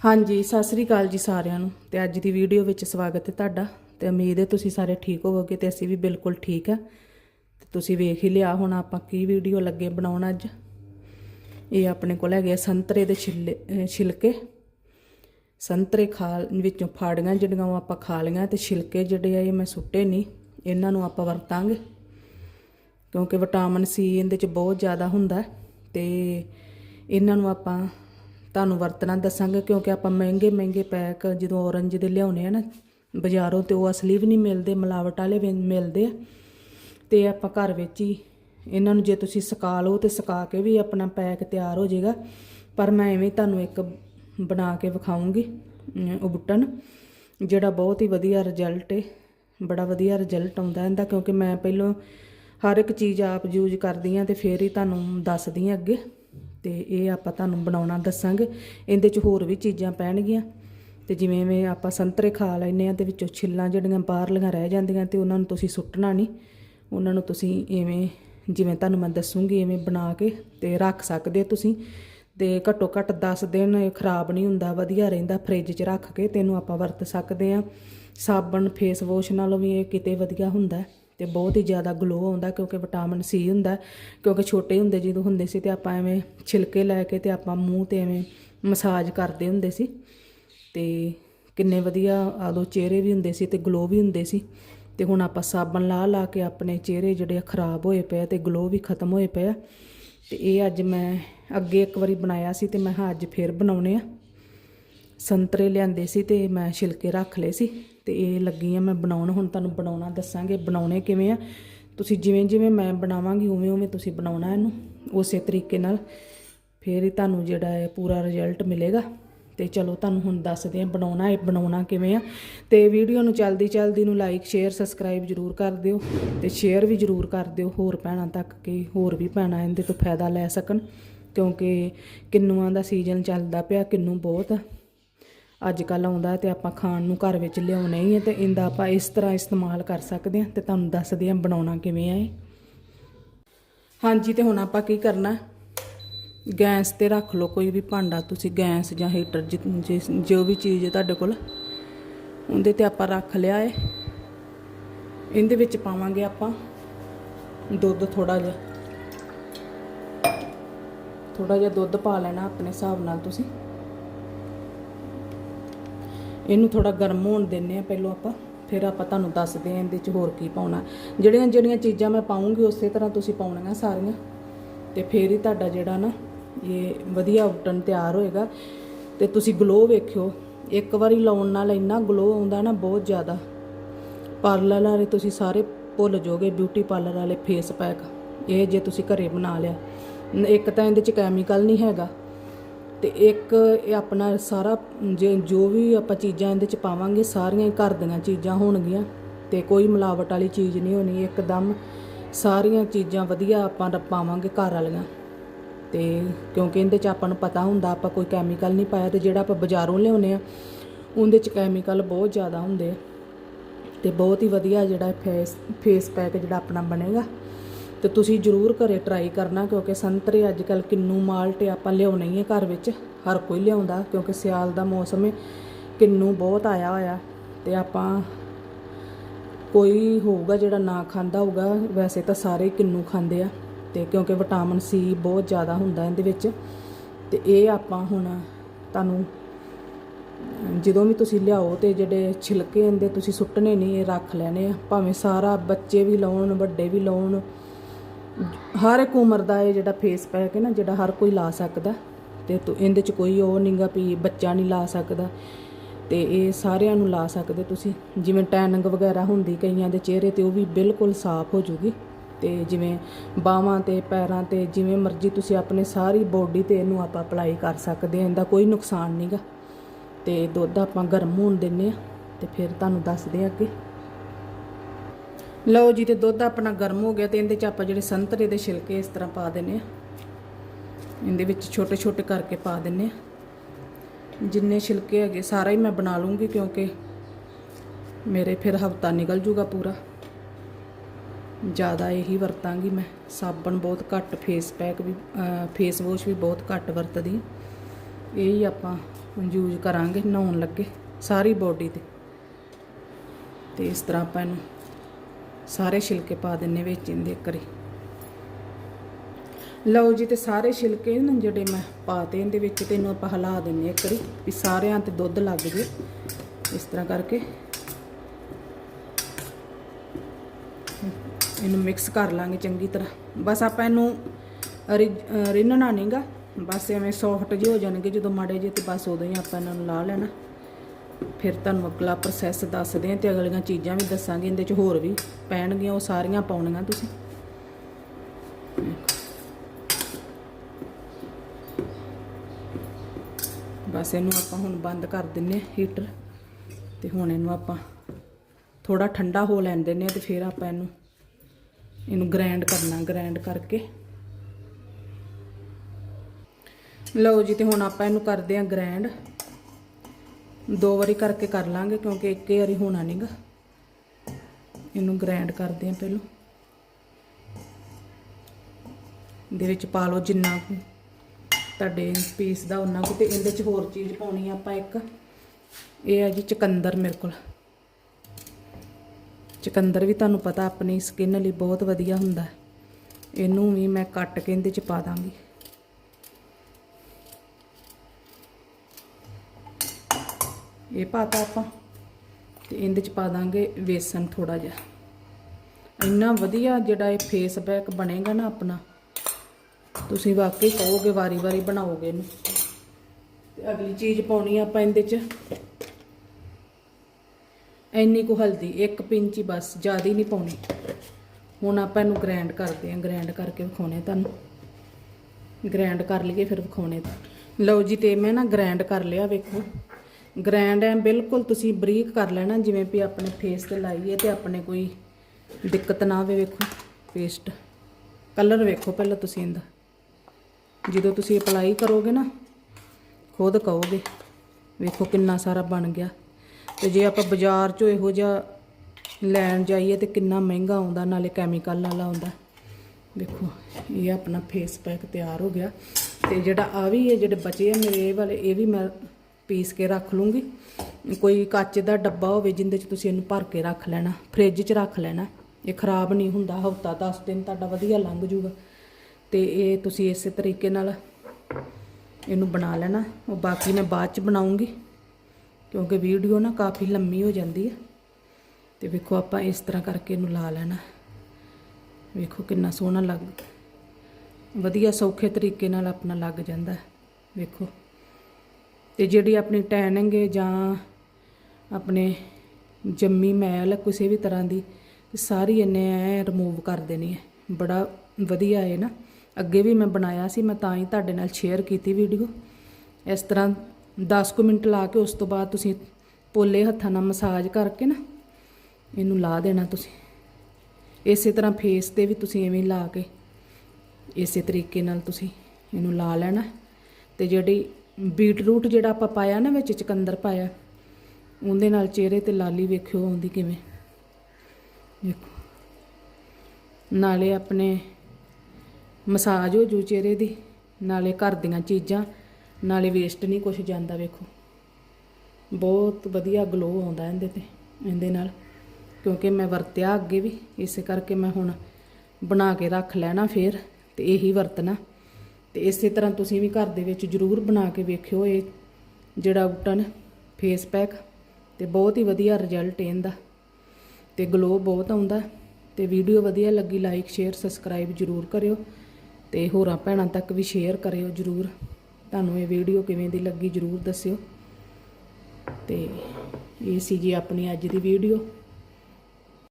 ਹਾਂਜੀ, ਸਤਿ ਸ੍ਰੀ ਅਕਾਲ ਜੀ ਸਾਰਿਆਂ ਨੂੰ ਤੇ ਅੱਜ ਦੀ ਵੀਡੀਓ ਵਿੱਚ ਸਵਾਗਤ ਹੈ ਤੁਹਾਡਾ ਤੇ ਉਮੀਦ ਹੈ ਤੁਸੀਂ ਸਾਰੇ ਠੀਕ ਹੋਵੋਗੇ ਤੇ ਅਸੀਂ ਵੀ ਬਿਲਕੁਲ ਠੀਕ ਆ ਤੇ ਤੁਸੀਂ ਵੇਖ ਹੀ ਲਿਆ ਹੁਣ ਆਪਾਂ ਕੀ ਵੀਡੀਓ ਲੱਗੇ ਬਣਾਉਣ ਅੱਜ। ਇਹ ਆਪਣੇ ਕੋਲ ਹੈਗੇ ਆ ਸੰਤਰੇ ਦੇ ਛਿੱਲੇ ਛਿਲਕੇ। ਸੰਤਰੇ ਖਾ ਵਿੱਚੋਂ ਫਾੜੀਆਂ ਜਿਹੜੀਆਂ ਉਹ ਆਪਾਂ ਖਾ ਲਈਆਂ ਤੇ ਛਿਲਕੇ ਜਿਹੜੇ ਆ ਇਹ ਮੈਂ ਸੁੱਟੇ ਨਹੀਂ, ਇਹਨਾਂ ਨੂੰ ਆਪਾਂ ਵਰਤਾਂਗੇ। ਕਿਉਂਕਿ ਵਿਟਾਮਿਨ ਸੀ ਇਹਦੇ ਚ ਬਹੁਤ ਜ਼ਿਆਦਾ ਹੁੰਦਾ ਹੈ ਤੇ ਇਹਨਾਂ ਨੂੰ ਆਪਾਂ ਤੁਹਾਨੂੰ ਵਰਤਣਾ ਦੱਸਾਂਗੇ ਕਿਉਂਕਿ ਆਪਾਂ ਮਹਿੰਗੇ ਮਹਿੰਗੇ ਪੈਕ ਜਦੋਂ ਔਰੰਜ ਦੇ ਲਿਆਉਨੇ ਆ ਨਾ ਬਾਜ਼ਾਰੋਂ ਤੇ ਉਹ ਅਸਲੀ ਵੀ ਨਹੀਂ ਮਿਲਦੇ ਮਿਲਾਵਟ ਵਾਲੇ ਵੀ ਮਿਲਦੇ ਆ। ਤੇ ਆਪਾਂ ਘਰ ਵਿੱਚ ਹੀ ਇਹਨਾਂ ਨੂੰ ਜੇ ਤੁਸੀਂ ਸੁਕਾ ਲਓ ਤੇ ਸੁਕਾ ਕੇ ਵੀ ਆਪਣਾ ਪੈਕ ਤਿਆਰ ਹੋ ਜਾਏਗਾ। ਪਰ ਮੈਂ ਐਵੇਂ ਤੁਹਾਨੂੰ ਇੱਕ ਬਣਾ ਕੇ ਵਿਖਾਉਂਗੀ ਅਮ, ਉਬਟਨ ਜਿਹੜਾ ਬਹੁਤ ਹੀ ਵਧੀਆ ਰਿਜ਼ਲਟ ਹੈ ਬੜਾ ਵਧੀਆ ਰਿਜ਼ਲਟ ਆਉਂਦਾ ਇਹਦਾ ਕਿਉਂਕਿ ਮੈਂ ਪਹਿਲਾਂ ਹਰ ਇੱਕ ਚੀਜ਼ ਆਪ ਯੂਜ਼ ਕਰਦੀ ਆ ਤੇ ਫੇਰ ਹੀ ਤੁਹਾਨੂੰ ਦੱਸਦੀ ਆ ਅੱਗੇ। ਤੇ ਇਹ ਆਪਾਂ ਤੁਹਾਨੂੰ ਬਣਾਉਣਾ ਦੱਸਾਂਗੇ। ਇਹਦੇ ਚ ਹੋਰ ਵੀ ਚੀਜ਼ਾਂ ਪੈਣਗੀਆਂ। ਤੇ ਜਿਵੇਂ ਜਿਵੇਂ ਆਪਾਂ ਸੰਤਰੇ ਖਾ ਲੈਨੇ ਆ ਤੇ ਵਿੱਚੋਂ ਛਿੱਲਾਂ ਜਿਹੜੀਆਂ ਬਾਹਰਲੀਆਂ ਰਹਿ ਜਾਂਦੀਆਂ ਤੇ ਉਹਨਾਂ ਨੂੰ ਤੁਸੀਂ ਸੁੱਟਣਾ ਨਹੀਂ। ਉਹਨਾਂ ਨੂੰ ਤੁਸੀਂ ਐਵੇਂ ਜਿਵੇਂ ਤੁਹਾਨੂੰ ਮੈਂ ਦੱਸੂਗੀ ਐਵੇਂ ਬਣਾ ਕੇ ਤੇ ਰੱਖ ਸਕਦੇ ਹੋ ਤੁਸੀਂ। ਤੇ ਘੱਟੋ ਘੱਟ 10 ਦਿਨ ਇਹ ਖਰਾਬ ਨਹੀਂ ਹੁੰਦਾ, ਵਧੀਆ ਰਹਿੰਦਾ ਫ੍ਰਿਜ 'ਚ ਰੱਖ ਕੇ ਤੇ ਇਹਨੂੰ ਆਪਾਂ ਵਰਤ ਸਕਦੇ ਆ ਸਾਬਣ ਫੇਸ ਵਾਸ਼ ਨਾਲੋਂ ਵੀ ਇਹ ਕਿਤੇ ਵਧੀਆ ਹੁੰਦਾ। ਤੇ ਬਹੁਤ ਹੀ ਜ਼ਿਆਦਾ ਗਲੋ ਆਉਂਦਾ ਕਿਉਂਕਿ ਵਿਟਾਮਿਨ ਸੀ ਹੁੰਦਾ, ਕਿਉਂਕਿ ਛੋਟੇ ਹੁੰਦੇ ਜਦੋਂ ਹੁੰਦੇ ਸੀ ਤੇ ਆਪਾਂ ਐਵੇਂ ਛਿਲਕੇ ਲੈ ਕੇ ਤੇ ਆਪਾਂ ਮੂੰਹ ਤੇ ਐਵੇਂ ਮਸਾਜ ਕਰਦੇ ਹੁੰਦੇ ਸੀ। ਤੇ ਕਿੰਨੇ ਵਧੀਆ ਆਦੋ ਚਿਹਰੇ ਵੀ ਹੁੰਦੇ ਸੀ ਤੇ ਗਲੋ ਵੀ ਹੁੰਦੇ ਸੀ। ਤੇ ਹੁਣ ਆਪਾਂ ਸਾਬਣ ਲਾ ਲਾ ਕੇ ਆਪਣੇ ਚਿਹਰੇ ਜਿਹੜੇ ਆ ਖਰਾਬ ਹੋਏ ਪਏ ਆ ਤੇ ਗਲੋ ਵੀ ਖਤਮ ਹੋਏ ਪਏ ਆ। ਤੇ ਇਹ ਅੱਜ ਮੈਂ ਅੱਗੇ ਇੱਕ ਵਾਰੀ ਬਣਾਇਆ ਸੀ ਤੇ ਮੈਂ ਹਾਂ ਅੱਜ ਫੇਰ ਬਣਾਉਣੇ ਆ। ਸੰਤਰੇ ਲਿਆਂਦੇ ਸੀ ਤੇ ਮੈਂ ਛਿਲਕੇ ਰੱਖ ਲਏ ਸੀ ਤੇ ਇਹ ਲੱਗੀ ਆ ਮੈਂ ਬਣਾਉਣ। ਹੁਣ ਤੁਹਾਨੂੰ ਬਣਾਉਣਾ ਦੱਸਾਂਗੇ, ਬਣਾਉਣੇ ਕਿਵੇਂ ਆ? ਤੁਸੀਂ ਜਿਵੇਂ ਜਿਵੇਂ ਮੈਂ ਬਣਾਵਾਂਗੀ, ਉਵੇਂ ਉਵੇਂ ਤੁਸੀਂ ਬਣਾਉਣਾ ਇਹਨੂੰ ਉਸੇ ਤਰੀਕੇ ਨਾਲ। ਫਿਰ ਹੀ ਤੁਹਾਨੂੰ ਜਿਹੜਾ ਹੈ ਪੂਰਾ ਰਿਜ਼ਲਟ ਮਿਲੇਗਾ। ਤੇ ਚਲੋ ਤੁਹਾਨੂੰ ਹੁਣ ਦੱਸਦੇ ਆ ਬਣਾਉਣਾ ਇਹ ਬਣਾਉਣਾ ਕਿਵੇਂ ਆ। ਤੇ ਵੀਡੀਓ ਨੂੰ ਚਲਦੀ ਚਲਦੀ ਨੂੰ ਲਾਈਕ ਸ਼ੇਅਰ ਸਬਸਕ੍ਰਾਈਬ ਜਰੂਰ ਕਰ ਦਿਓ। ਤੇ ਸ਼ੇਅਰ ਵੀ ਜਰੂਰ ਕਰ ਦਿਓ ਹੋਰ ਭੈਣਾਂ ਤੱਕ ਕਿ ਹੋਰ ਵੀ ਭੈਣਾਂ ਇਹਦੇ ਤੋਂ ਫਾਇਦਾ ਲੈ ਸਕਣ। ਕਿਉਂਕਿ ਕਿੰਨੂਆਂ ਦਾ ਸੀਜ਼ਨ ਚੱਲਦਾ ਪਿਆ, ਕਿੰਨੂ ਬਹੁਤ ਅੱਜ ਕੱਲ ਆਉਂਦਾ ਤੇ ਆਪਾਂ ਖਾਣ ਨੂੰ ਘਰ ਵਿੱਚ ਲਿਆਉਣਾ ਹੀ ਹੈ ਤੇ ਇਹਦਾ ਆਪਾਂ ਇਸ ਤਰ੍ਹਾਂ ਇਸਤੇਮਾਲ ਕਰ ਸਕਦੇ ਹਾਂ ਤੇ ਤੁਹਾਨੂੰ ਦੱਸਦੇ ਹਾਂ ਬਣਾਉਣਾ ਕਿਵੇਂ ਹੈ ਹਾਂਜੀ, ਤੇ ਹੁਣ ਆਪਾਂ ਕੀ ਕਰਨਾ? ਗੈਸ ਤੇ ਰੱਖ ਲਓ, ਕੋਈ ਵੀ ਭਾਂਡਾ ਤੁਸੀਂ ਗੈਸ ਜਾਂ ਹੀਟਰ ਜਿਸ- ਜੋ ਵੀ ਚੀਜ਼ ਹੈ ਤੁਹਾਡੇ ਕੋਲ, ਉਹਦੇ ਤੇ ਆਪਾਂ ਰੱਖ ਲਿਆ ਹੈ ਇਹਦੇ ਵਿੱਚ ਪਾਵਾਂਗੇ ਆਪਾਂ ਦੁੱਧ ਥੋੜਾ ਜਿਹਾ। ਥੋੜਾ ਜਿਹਾ ਦੁੱਧ ਪਾ ਲੈਣਾ ਆਪਣੇ ਹਿਸਾਬ ਨਾਲ ਤੁਸੀਂ। ਇਹਨੂੰ ਥੋੜਾ ਗਰਮ ਹੋਣ ਦਿੰਨੇ ਆ ਪਹਿਲਾਂ ਆਪਾਂ, ਫਿਰ ਆਪਾਂ ਤੁਹਾਨੂੰ ਦੱਸਦੇ ਆ ਇਹਦੇ ਚ ਹੋਰ ਕੀ ਪਾਉਣਾ। ਜਿਹੜੀਆਂ ਜਿਹੜੀਆਂ ਚੀਜ਼ਾਂ ਮੈਂ ਪਾਉਂਗੀ ਉਸੇ ਤਰ੍ਹਾਂ ਤੁਸੀਂ ਪਾਉਣੀਆਂ ਸਾਰੀਆਂ। ਤੇ ਫਿਰ ਹੀ ਤੁਹਾਡਾ ਜਿਹੜਾ ਨਾ ਇਹ ਵਧੀਆ ਉਬਟਨ ਤਿਆਰ ਹੋਏਗਾ। ਤੇ ਤੁਸੀਂ ਗਲੋ ਵੇਖਿਓ, ਇੱਕ ਵਾਰੀ ਲਾਉਣ ਨਾਲ ਇੰਨਾ ਗਲੋ ਆਉਂਦਾ ਨਾ ਬਹੁਤ ਜ਼ਿਆਦਾ। ਪਾਰਲਰ ਵਾਲੇ ਤੁਸੀਂ ਸਾਰੇ ਭੁੱਲ ਜਾਓਗੇ ਬਿਊਟੀ ਪਾਰਲਰ ਵਾਲੇ ਫੇਸ ਪੈਕ ਇਹ ਜੇ ਤੁਸੀਂ ਘਰੇ ਬਣਾ ਲਿਆ। ਇੱਕ ਤਾਂ ਇਹਦੇ ਚ ਕੈਮੀਕਲ ਨਹੀਂ ਹੈਗਾ। ਅਤੇ ਇੱਕ ਇਹ ਆਪਣਾ ਸਾਰਾ ਜੇ ਜੋ ਵੀ ਆਪਾਂ ਚੀਜ਼ਾਂ ਇਹਦੇ ਚ ਪਾਵਾਂਗੇ, ਸਾਰੀਆਂ ਹੀ ਘਰ ਦੀਆਂ ਚੀਜ਼ਾਂ ਹੋਣਗੀਆਂ ਅਤੇ ਕੋਈ ਮਿਲਾਵਟ ਵਾਲੀ ਚੀਜ਼ ਨਹੀਂ ਹੋਣੀ, ਇੱਕਦਮ ਸਾਰੀਆਂ ਚੀਜ਼ਾਂ ਵਧੀਆ ਆਪਾਂ ਰ- ਪਾਵਾਂਗੇ ਘਰ ਵਾਲੀਆਂ। ਤੇ ਕਿਉਂਕਿ ਇਹਦੇ ਚ ਆਪਾਂ ਨੂੰ ਪਤਾ ਹੁੰਦਾ, ਆਪਾਂ ਕੋਈ ਕੈਮੀਕਲ ਨਹੀਂ ਪਾਇਆ ਤੇ ਜਿਹੜਾ ਆਪਾਂ ਬਾਜ਼ਾਰੋਂ ਲਿਆਉਨੇ ਆ ਉਹਦੇ ਚ ਕੈਮੀਕਲ ਬਹੁਤ ਜ਼ਿਆਦਾ ਹੁੰਦੇ ਆ। ਤੇ ਬਹੁਤ ਹੀ ਵਧੀਆ ਜਿਹੜਾ ਫੇਸ ਫੇਸ ਪੈਕ ਜਿਹੜਾ ਆਪਣਾ ਬਣੇਗਾ। ਤੇ ਤੁਸੀਂ ਜਰੂਰ ਘਰੇ ਟਰਾਈ ਕਰਨਾ, ਕਿਉਂਕਿ ਸੰਤਰੇ ਅੱਜ ਕੱਲ ਕਿੰਨੂ ਮਾਲਟੇ ਆਪਾਂ ਲਿਆਉਣੇ ਹੀ ਹੈ ਘਰ ਵਿੱਚ। ਹਰ ਕੋਈ ਲਿਆਉਂਦਾ, ਕਿਉਂਕਿ ਸਿਆਲ ਦਾ ਮੌਸਮ ਹੈ ਕਿੰਨੂ ਬਹੁਤ ਆਇਆ ਹੋਇਆ। ਤੇ ਆਪਾਂ ਕੋਈ ਹੋਊਗਾ ਜਿਹੜਾ ਨਾ ਖਾਂਦਾ ਹੋਊਗਾ, ਵੈਸੇ ਤਾਂ ਸਾਰੇ ਹੀ ਕਿੰਨੂ ਖਾਂਦੇ ਆ। ਤੇ ਕਿਉਂਕਿ ਵਿਟਾਮਿਨ ਸੀ ਬਹੁਤ ਜ਼ਿਆਦਾ ਹੁੰਦਾ ਇਹਦੇ ਵਿੱਚ। ਤੇ ਇਹ ਆਪਾਂ ਹੁਣ ਤੁਹਾਨੂੰ, ਜਦੋਂ ਵੀ ਤੁਸੀਂ ਲਿਆਓ ਤੇ ਜਿਹੜੇ ਛਿਲਕੇ ਹੁੰਦੇ ਤੁਸੀਂ ਸੁੱਟਣੇ ਨਹੀਂ, ਇਹ ਰੱਖ ਲੈਣੇ ਆ। ਭਾਵੇਂ ਸਾਰਾ ਬੱਚੇ ਵੀ ਲਾਉਣ, ਵੱਡੇ ਵੀ ਲਾਉਣ ਹਰ ਇੱਕ ਉਮਰ ਦਾ ਇਹ ਜਿਹੜਾ ਫੇਸ ਪੈਕ ਹੈ ਨਾ, ਜਿਹੜਾ ਹਰ ਕੋਈ ਲਾ ਸਕਦਾ। ਤੇ ਤੋ ਇਹਦੇ ਚ ਕੋਈ ਉਹ ਨਹੀਂਗਾ ਵੀ ਬੱਚਾ ਨਹੀਂ ਲਾ ਸਕਦਾ। ਤੇ ਇਹ ਸਾਰਿਆਂ ਨੂੰ ਲਾ ਸਕਦੇ ਤੁਸੀਂ। ਜਿਵੇਂ ਟੈਨਿੰਗ ਵਗੈਰਾ ਹੁੰਦੀ ਕਈਆਂ ਦੇ ਚਿਹਰੇ ਤੇ ਉਹ ਵੀ ਬਿਲਕੁਲ ਸਾਫ਼ ਹੋ ਜੂਗੀ। ਤੇ ਜਿਵੇਂ ਬਾਹਾਂ ਤੇ, ਪੈਰਾਂ ਤੇ, ਜਿਵੇਂ ਮਰਜ਼ੀ ਤੁਸੀਂ ਆਪਣੇ ਸਾਰੀ ਬੋਡੀ ਤੇ ਇਹਨੂੰ ਆਪਾਂ ਅਪਲਾਈ ਕਰ ਸਕਦੇ ਹਾਂ, ਇਹਦਾ ਕੋਈ ਨੁਕਸਾਨ ਨਹੀਂਗਾ ਤੇ ਦੁੱਧ ਆਪਾਂ ਗਰਮ ਹੋਣ ਦਿੰਨੇ ਆ ਤੇ ਫਿਰ ਤੁਹਾਨੂੰ ਦੱਸਦੇ ਆ ਅੱਗੇ। ਲਓ ਜੀ, ਤੇ ਦੁੱਧ ਆਪਣਾ ਗਰਮ ਹੋ ਗਿਆ ਤੇ ਇਹਦੇ ਚ ਆਪਾਂ ਜਿਹੜੇ ਸੰਤਰੇ ਦੇ ਛਿਲਕੇ ਇਸ ਤਰ੍ਹਾਂ ਪਾ ਦਿੰਨੇ ਆ ਇਹਦੇ ਵਿੱਚ ਛੋਟੇ ਛੋਟੇ ਕਰਕੇ ਪਾ ਦਿੰਨੇ ਆ ਜਿੰਨੇ ਛਿਲਕੇ ਹੈਗੇ, ਸਾਰਾ ਹੀ ਮੈਂ ਬਣਾ ਲੂੰਗੀ ਕਿਉਂਕਿ ਮੇਰੇ ਫਿਰ ਹਫਤਾ ਨਿਕਲ ਜੂਗਾ ਪੂਰਾ। ਜ਼ਿਆਦਾ ਇਹੀ ਵਰਤਾਂਗੀ ਮੈਂ। ਸਾਬਣ ਬਹੁਤ ਘੱਟ ਫੇਸ ਪੈਕ ਵੀ ਫੇਸ ਵਾਸ਼ ਵੀ ਬਹੁਤ ਘੱਟ ਵਰਤਦੀ ਇਹ ਹੀ ਆਪਾਂ ਯੂਜ਼ ਕਰਾਂਗੇ ਨਹਾਉਣ ਲੱਗੇ ਸਾਰੀ ਬੋਡੀ ਤੇ। ਤੇ ਇਸ ਤਰ੍ਹਾਂ ਆਪਾਂ ਇਹਨੂੰ ਸਾਰੇ ਛਿਲਕੇ ਪਾ ਦਿੰਨੇ ਵਿੱਚ ਇਹਦੇ ਕਰੀ ਲਓ ਜੀ ਤੇ ਸਾਰੇ ਛਿਲਕੇ ਨਾ ਜਿਹੜੇ ਮੈਂ ਪਾਤੇ ਇਹਦੇ ਵਿੱਚ ਤੇ ਇਹਨੂੰ ਆਪਾਂ ਹਿਲਾ ਦਿੰਨੇ ਇੱਕ ਵਾਰੀ ਵੀ ਸਾਰਿਆਂ ਤੇ ਦੁੱਧ ਲੱਗ ਜੇ। ਇਸ ਤਰ੍ਹਾਂ ਕਰਕੇ ਇਹਨੂੰ ਮਿਕਸ ਕਰ ਲਾਂਗੇ ਚੰਗੀ ਤਰ੍ਹਾਂ। ਬਸ ਆਪਾਂ ਇਹਨੂੰ ਰਿ- ਅਹ ਰਿੰਨਣਾ ਨਹੀਂਗਾ ਬਸ ਐਵੇਂ ਸੌਫਟ ਜਿਹੇ ਹੋ ਜਾਣਗੇ ਜਦੋਂ ਮਾੜੇ ਜਿਹੇ ਤੇ ਬਸ ਉਦੋਂ ਹੀ ਆਪਾਂ ਇਹਨਾਂ ਨੂੰ ਲਾ ਲੈਣਾ। ਫਿਰ ਤੁਹਾਨੂੰ ਅਗਲਾ ਪ੍ਰੋਸੈਸ ਦੱਸਦੇ ਹਾਂ ਤੇ ਅਗਲੀਆਂ ਚੀਜ਼ਾਂ ਵੀ ਦੱਸਾਂਗੇ, ਇਹਦੇ ਚ ਹੋਰ ਵੀ ਪੈਣਗੀਆਂ, ਉਹ ਸਾਰੀਆਂ ਪਾਉਣੀਆਂ ਤੁਸੀਂ। ਬਸ ਇਹਨੂੰ ਆਪਾਂ ਹੁਣ ਬੰਦ ਕਰ ਦਿੰਨੇ ਹੀਟਰ ਤੇ ਹੁਣ ਇਹਨੂੰ ਆਪਾਂ ਥੋੜਾ ਠੰਡਾ ਹੋ ਲੈਣ ਦਿੰਨੇ ਆ ਤੇ ਫਿਰ ਆਪਾਂ ਇਹਨੂੰ ਇਹਨੂੰ ਗ੍ਰਾਈਂਡ ਕਰਨਾ ਗ੍ਰਾਈਂਡ ਕਰਕੇ। ਲਓ ਜੀ, ਤੇ ਹੁਣ ਆਪਾਂ ਇਹਨੂੰ ਕਰਦੇ ਆਂ ਗ੍ਰਾਈਂਡ ਦੋ ਵਾਰੀ ਕਰਕੇ ਕਰ ਲਾਂਗੇ ਕਿਉਂਕਿ ਇੱਕ ਹੀ ਵਾਰੀ ਹੋਣਾ ਨਹੀਂਗਾ ਇਹਨੂੰ ਗ੍ਰਾਈਂਡ ਕਰਦੇ ਆਂ ਪਹਿਲਾਂ। ਦੇ ਵਿੱਚ ਪਾ ਲਓ ਜਿੰਨਾ ਕੁ ਤੁਹਾਡੇ ਪੀਸ ਦਾ ਉਹਨਾਂ ਕੁ ਤੇ ਇਹਦੇ ਚ ਹੋਰ ਚੀਜ਼ ਪਾਉਣੀ ਆ ਆਪਾਂ ਇੱਕ। ਇਹ ਆ ਜੀ ਚਕੰਦਰ ਮੇਰੇ ਕੋਲ। ਚਕੰਦਰ ਵੀ ਤੁਹਾਨੂੰ ਪਤਾ ਆਪਣੀ ਸਕਿਨ ਲਈ ਬਹੁਤ ਵਧੀਆ ਹੁੰਦਾ। ਇਹਨੂੰ ਵੀ ਮੈਂ ਕੱਟ ਕੇ ਇਹਦੇ ਚ ਪਾ ਦਾਂਗੀ। ਇਹ ਪਾਤਾ ਆਪਾਂ। ਤੇ ਇਹਦੇ ਚ ਪਾ ਦਾਂਗੇ ਵੇਸਨ ਥੋੜਾ ਜਿਹਾ। ਇੰਨਾ ਵਧੀਆ ਜਿਹੜਾ ਇਹ ਫੇਸ ਪੈਕ ਬਣੇਗਾ ਨਾ ਆਪਣਾ, ਤੁਸੀਂ ਵਾਕਈ ਕਹੋਗੇ, ਵਾਰੀ-ਵਾਰੀ ਬਣਾਓਗੇ ਇਹਨੂੰ। ਤੇ ਅਗਲੀ ਚੀਜ਼ ਪਾਉਣੀ ਆਪਾਂ ਇਹਦੇ ਚ। ਇੰਨੀ ਕੁ ਹਲਦੀ, ਇੱਕ ਪਿੰਚ ਹੀ ਬਸ, ਜ਼ਿਆਦਾ ਨਹੀਂ ਪਾਉਣੀ। ਹੁਣ ਆਪਾਂ ਇਹਨੂੰ ਗ੍ਰਾਈਂਡ ਕਰਦੇ ਆਂ ਗ੍ਰਾਈਂਡ ਕਰਕੇ ਵਿਖਾਉਣੇ ਤੁਹਾਨੂੰ। ਗ੍ਰਾਈਂਡ ਕਰ ਲਈਏ, ਫਿਰ ਵਿਖਾਉਣੇ। ਲਓ ਜੀ, ਤੇ ਮੈਂ ਨਾ ਗ੍ਰਾਈਂਡ ਕਰ ਲਿਆ, ਵੇਖੋ। ਗ੍ਰੈਂਡ ਐ ਬਿਲਕੁਲ ਤੁਸੀਂ ਬਰੀਕ ਕਰ ਲੈਣਾ, ਜਿਵੇਂ ਵੀ ਆਪਣੇ ਫੇਸ ਤੇ ਲਾਈਏ ਤੇ ਆਪਣੇ ਕੋਈ ਦਿੱਕਤ ਨਾ ਆਵੇ, ਵੇਖੋ ਪੇਸਟ ਕਲਰ ਵੇਖੋ ਪਹਿਲਾਂ ਤੁਸੀਂ ਇਹਦਾ। ਜਦੋਂ ਤੁਸੀਂ ਅਪਲਾਈ ਕਰੋਗੇ ਨਾ, ਖੁਦ ਕਹੋਗੇ, ਵੇਖੋ ਕਿੰਨਾ ਸਾਰਾ ਬਣ ਗਿਆ। ਤੇ ਜੇ ਆਪਾਂ ਬਾਜ਼ਾਰ 'ਚੋਂ ਇਹੋ ਜਿਹਾ ਲੈਣ ਜਾਈਏ ਤੇ ਕਿੰਨਾ ਮਹਿੰਗਾ ਆਉਂਦਾ, ਨਾਲੇ ਕੈਮੀਕਲ ਵਾਲਾ ਆਉਂਦਾ। ਦੇਖੋ ਇਹ ਆਪਣਾ ਫੇਸ ਪੈਕ ਤਿਆਰ ਹੋ ਗਿਆ। ਤੇ ਜਿਹੜਾ ਆ ਵੀ ਇਹ ਜਿਹੜੇ ਬਚੇ ਆ, ਮੇਰੇ ਇਹ ਵਾਲੇ, ਇਹ ਵੀ ਮੈਂ ਪੀਸ ਕੇ ਰੱਖ ਲੂੰਗੀ। ਕੋਈ ਕੱਚ ਦਾ ਡੱਬਾ ਹੋਵੇ ਜਿੰਦੇ 'ਚ ਤੁਸੀਂ ਇਹਨੂੰ ਭਰ ਕੇ ਰੱਖ ਲੈਣਾ, ਫ੍ਰਿਜ 'ਚ ਰੱਖ ਲੈਣਾ। ਇਹ ਖਰਾਬ ਨਹੀਂ ਹੁੰਦਾ, ਹਫਤਾ 10 ਦਿਨ ਤੁਹਾਡਾ ਵਧੀਆ ਲੰਘ ਜੂਗਾ। ਤੇ ਇਹ ਤੁਸੀਂ ਇਸੇ ਤਰੀਕੇ ਨਾਲ ਇਹਨੂੰ ਬਣਾ ਲੈਣਾ। ਉਹ ਬਾਕੀ ਮੈਂ ਬਾਅਦ 'ਚ ਬਣਾਉਂਗੀ, ਕਿਉਂਕਿ ਵੀਡੀਓ ਨਾ ਕਾਫੀ ਲੰਮੀ ਹੋ ਜਾਂਦੀ ਹੈ ਤੇ ਵੇਖੋ ਆਪਾਂ ਇਸ ਤਰ੍ਹਾਂ ਕਰਕੇ ਇਹਨੂੰ ਲਾ ਲੈਣਾ। ਵੇਖੋ ਕਿੰਨਾ ਸੋਹਣਾ ਲੱਗ, ਵਧੀਆ ਸੌਖੇ ਤਰੀਕੇ ਨਾਲ ਆਪਣਾ ਲੱਗ ਜਾਂਦਾ। ਵੇਖੋ। ਤੇ ਜਿਹੜੀ ਆਪਣੀ ਟੈਨਿੰਗ ਜਾਂ ਆਪਣੇ ਜੰਮੀ ਮੈਲ ਕਿਸੇ ਵੀ ਤਰ੍ਹਾਂ ਦੀ ਸਾਰੀ ਇਹਨੇ ਐ ਰਿਮੂਵ ਕਰ ਦੇਣੀ ਹੈ। ਬੜਾ ਵਧੀਆ ਹੈ ਨਾ। ਅੱਗੇ ਵੀ ਮੈਂ ਬਣਾਇਆ ਸੀ, ਮੈਂ ਤਾਂ ਹੀ ਤੁਹਾਡੇ ਨਾਲ ਸ਼ੇਅਰ ਕੀਤੀ ਵੀਡੀਓ ਇਸ ਤਰ੍ਹਾਂ 10 ਕੁ ਮਿੰਟ ਲਾ ਕੇ ਉਸ ਤੋਂ ਬਾਅਦ ਤੁਸੀਂ ਪੋਲੇ ਹੱਥਾਂ ਨਾਲ ਮਸਾਜ ਕਰਕੇ ਨਾ, ਇਹਨੂੰ ਲਾ ਦੇਣਾ ਤੁਸੀਂ। ਇਸੇ ਤਰ੍ਹਾਂ ਫੇਸ ਤੇ ਵੀ ਤੁਸੀਂ ਐਵੇਂ ਲਾ ਕੇ, ਇਸੇ ਤਰੀਕੇ ਨਾਲ ਤੁਸੀਂ ਇਹਨੂੰ ਲਾ ਲੈਣਾ। ਤੇ ਜਿਹੜੀ ਬੀਟਰੂਟ ਜਿਹੜਾ ਆਪਾਂ ਪਾਇਆ ਨਾ ਵਿੱਚ ਚਕੰਦਰ ਪਾਇਆ, ਉਹਦੇ ਨਾਲ ਚਿਹਰੇ ਤੇ ਲਾਲੀ ਵੇਖਿਓ ਆਉਂਦੀ ਕਿਵੇਂ। ਦੇਖੋ ਨਾਲੇ ਆਪਣੇ ਮਸਾਜ ਹੋ ਜੂ ਚਿਹਰੇ ਦੀ, ਨਾਲੇ ਘਰ ਦੀਆਂ ਚੀਜ਼ਾਂ, ਨਾਲੇ ਵੇਸਟ ਨਹੀਂ ਕੁਝ ਜਾਂਦਾ ਵੇਖੋ। ਬਹੁਤ ਵਧੀਆ ਗਲੋ ਆਉਂਦਾ ਇਹਦੇ ਤੇ, ਇਹਦੇ ਨਾਲ। ਕਿਉਂਕਿ ਮੈਂ ਵਰਤਿਆ ਅੱਗੇ ਵੀ, ਇਸੇ ਕਰਕੇ ਮੈਂ ਹੁਣ ਬਣਾ ਕੇ ਰੱਖ ਲੈਣਾ ਫੇਰ, ਤੇ ਇਹੀ ਵਰਤਣਾ। ਤੇ ਇਸੇ ਤਰ੍ਹਾਂ ਤੁਸੀਂ ਵੀ ਘਰ ਦੇ ਵਿੱਚ ਜ਼ਰੂਰ ਬਣਾ ਕੇ ਵੇਖਿਓ ਇਹ ਜਿਹੜਾ ਉਟਨ ਫੇਸ ਪੈਕ ਤੇ ਬਹੁਤ ਹੀ ਵਧੀਆ ਰਿਜ਼ਲਟ ਇਹਦਾ। ਤੇ ਗਲੋ ਬਹੁਤ ਆਉਂਦਾ ਤੇ ਵੀਡੀਓ ਵਧੀਆ ਲੱਗੀ ਲਾਈਕ ਸ਼ੇਅਰ ਸਬਸਕ੍ਰਾਈਬ ਜ਼ਰੂਰ ਕਰਿਓ ਤੇ ਹੋਰਾਂ ਭੈਣਾਂ ਤੱਕ ਵੀ ਸ਼ੇਅਰ ਕਰਿਓ ਜ਼ਰੂਰ। ਤੁਹਾਨੂੰ ਇਹ ਵੀਡੀਓ ਕਿਵੇਂ ਦੀ ਲੱਗੀ ਜ਼ਰੂਰ ਦੱਸਿਓ। ਤੇ ਇਹ ਸੀ ਜੀ ਆਪਣੀ ਅੱਜ ਦੀ ਵੀਡੀਓ